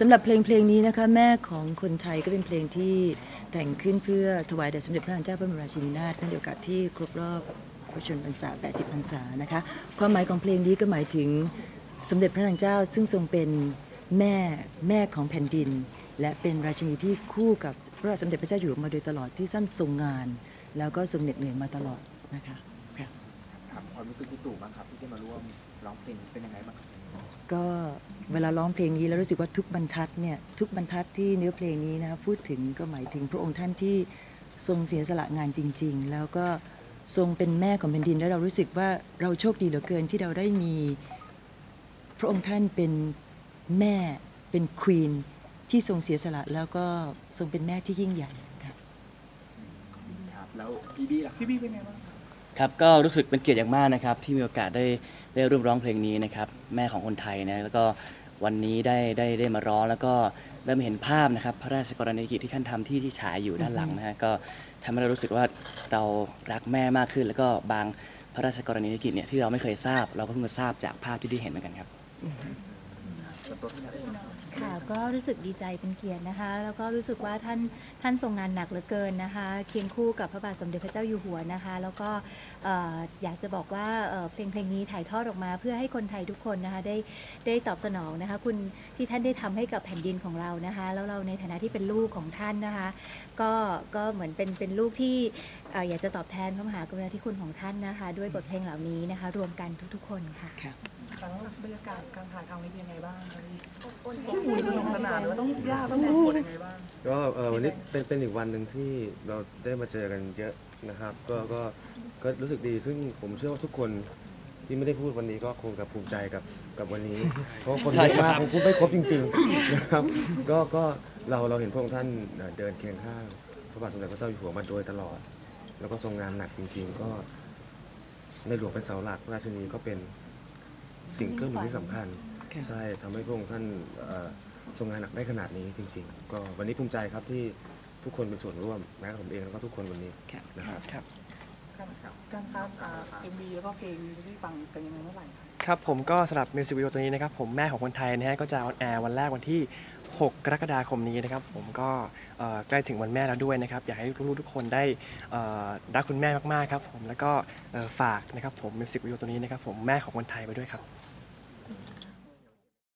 สำหรับเพลงเพลงนี้นะคะแม่ของคนไทยก็เป็นเพลงที่แต่งขึ้นเพื่อถวายแด่สมเด็จพระนางเจ้าพระบรมราชินีนาถในโอกาสที่ครบรอบพระชนมพรรษา 80 พรรษานะคะความหมายของเพลงนี้ก็หมายถึงสมเด็จพระนางเจ้าซึ่งทรงเป็นแม่แม่ของแผ่นดิน และเป็นราชินีที่คู่กับพระบาทสมเด็จพระเจ้าอยู่หัวมาโดยตลอดที่ท่านทรงงาน แล้วก็ทรงเหน็ดเหนื่อยมาตลอดนะคะค่ะครับความรู้สึกพี่ตู่บ้างครับที่ได้มาร่วมร้องเพลงนี้เป็นยังไงบ้างครับ ก็เวลาร้องเพลงนี้แล้วรู้สึกว่าทุกบรรทัดเนี่ยทุกบรรทัดที่เนื้อเพลงนี้นะพูดถึงก็หมายถึงพระองค์ท่านที่ทรงเสียสละงานจริง ๆ แล้วก็ทรงเป็นแม่ของแผ่นดินแล้วเรารู้สึกว่าเราโชคดีเหลือเกินที่เราได้มี พระองค์ท่านเป็นแม่เป็นควีนที่ทรงเสียสละแล้วก็ทรงเป็นแม่ที่ยิ่งใหญ่ค่ะ ครับแล้วพี่บี้ล่ะพี่บี้เป็นไงบ้างครับ ก็รู้สึกเป็นเกียรติอย่างมากนะครับ ที่มีโอกาสได้ได้ร่วมร้องเพลงนี้นะครับ แม่ของคนไทยนะแล้วก็วันนี้ได้ได้ได้มาร้องแล้วก็ได้มาเห็นภาพนะครับ พระราชกรณียกิจที่ท่านทำที่ที่ฉายอยู่ด้านหลังนะฮะก็ทำให้เรารู้สึกว่าเรารักแม่มากขึ้น แล้วก็บางพระราชกรณียกิจเนี่ยที่เราไม่เคยทราบ เราก็เพิ่งมาทราบจากภาพที่ได้เห็นเหมือนกันครับ ค่ะก็รู้สึกดีใจเป็นเกียรตินะคะ แล้วก็รู้สึกว่าท่านท่านทรงงานหนักเหลือเกินนะคะ เคียงคู่กับพระบาทสมเด็จพระเจ้าอยู่หัวนะคะ แล้วก็เอ่ออยากจะบอกว่าเอ่อเพลงเพลงนี้ถ่ายทอดออกมา เพื่อให้คนไทยทุกคนนะคะได้ได้ตอบสนองนะคะ คุณที่ท่านได้ทำให้กับแผ่นดินของเรานะคะ แล้วเราในฐานะที่เป็นลูกของท่านนะคะ ก็ก็เหมือนเป็นเป็นลูกที่เอ่ออยากจะตอบแทนพระมหากรุณาธิคุณของท่านนะคะ ด้วยบทเพลงเหล่านี้นะคะ รวมกันทุกๆ คนค่ะค่ะแล้วบรรยากาศการถ่ายทำนี่เป็นยังไงบ้างครับพี่อบอุ่ นสนุกสนานหรือว่าต้องยากต้องกดยังไงบ้าง ก็เอ่อวันนี้เป็นเป็นอีกวันหนึ่งที่เราได้มาเจอกันเยอะนะครับ ก็ก็ก็รู้สึกดีซึ่งผมเชื่อว่าทุกคนที่ไม่ได้พูดวันนี้ก็คงจะภูมิใจกับกับวันนี้ เพราะคนเยอะมากคงพูดไม่ครบจริงๆนะครับ ก็ก็เราเราเห็นพระองค์ท่านเอ่อเดินเคียงข้างพระบาทสมเด็จพระเจ้าอยู่หัวมาโดยตลอด แล้วก็ทรงงานหนักจริง ๆ ก็ ในหลวงเป็นเสาหลักราชินีก็เป็นสิ่งเครื่องมือที่สำคัญค่ะใช่ทำให้พระองค์ท่านเอ่อ ทรงงานหนักได้ขนาดนี้จริง ๆ ก็วันนี้ภูมิใจครับที่ทุกคนมีส่วนร่วมแม้แต่ผมเองแล้วก็ทุกคนวันนี้ค่ะนะครับการการตามเอ็มบีแล้วก็เพลงที่ฟังกันยังไงเมื่อไหร่ครับครับผมก็สำหรับมิวสิกวิดีโอตัวนี้นะครับผมแม่ของคนไทยนะฮะก็จะออนแอร์วันแรกวันที่ 6 กรกฎาคมนี้นะครับผมก็เอ่อใกล้ถึงวันแม่แล้วด้วยนะครับอยากให้ลูกๆทุกคนได้เอ่อรักคุณแม่มากๆครับผมแล้วก็เอ่อฝากนะครับผมมิวสิกวิดีโอตัวนี้นะครับผมแม่ของคนไทยไว้ด้วยครับ